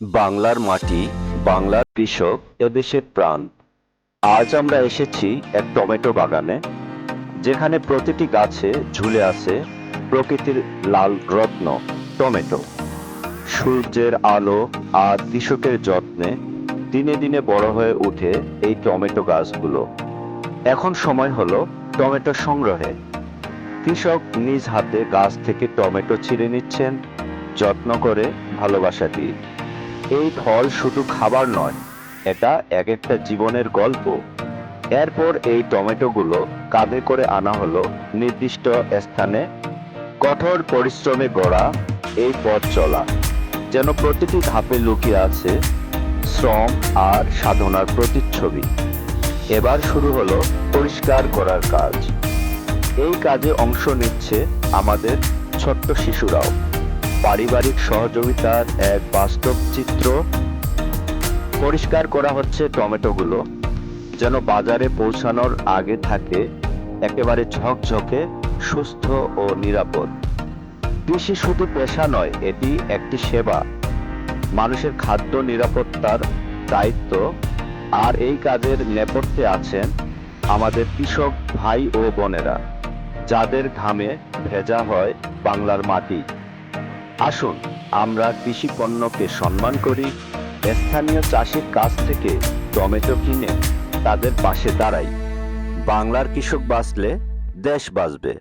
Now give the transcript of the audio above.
বাংলার মাটি, বাংলার কৃষক এদেশের প্রাণ। আজ আমরা এসেছি এক টমেটো বাগানে, যেখানে প্রতিটি গাছে ঝুলে আছে প্রকৃতির লাল রত্ন টমেটো। সূর্যের আলো আর কৃষকের যত্নে দিনে দিনে বড় হয়ে ওঠে এই টমেটো গাছগুলো। এখন সময় হলো টমেটো সংগ্রহে। কৃষক নিজ হাতে গাছ থেকে টমেটো ছিঁড়ে নিচ্ছেন, যত্ন করে ভালোবাসা দিয়ে। এই ফল শুধু খাবার নয়, এটা এক একটা জীবনের গল্প। এরপর এই টমেটোগুলো কাঁধে করে আনা হলো নির্দিষ্ট স্থানে। কঠোর পরিশ্রমে গড়া এই পথ চলা, যেন প্রতিটি ধাপে লুকিয়ে আছে শ্রম আর সাধনার প্রতিচ্ছবি। এবার শুরু হলো পরিষ্কার করার কাজ। এই কাজে অংশ নিচ্ছে আমাদের ছোট্ট শিশুরাও। পারিবারিক সহযোগিতার এক বাস্তব চিত্র পরিষ্কার করা হচ্ছে টমেটোগুলো। যেন বাজারে পৌঁছানোর আগে থাকে একেবারে ঝকঝকে, সুস্থ ও নিরাপদ। কৃষি শুধু পেশা নয়, এটি একটি সেবা। মানুষের খাদ্য নিরাপত্তার দায়িত্ব। আর এই কাজের নেপথ্যে আছেন আমাদের কৃষক ভাই ও বোনেরা, যাদের ঘামে ভেজা হয় বাংলার মাটি। আসুন, আমরা কৃষি পণ্যকে সম্মান করি, স্থানীয় চাষির কাছ থেকে টমেটো কিনে তাদের পাশে দাঁড়াই। বাংলার কৃষক বাঁচলে দেশ বাঁচবে।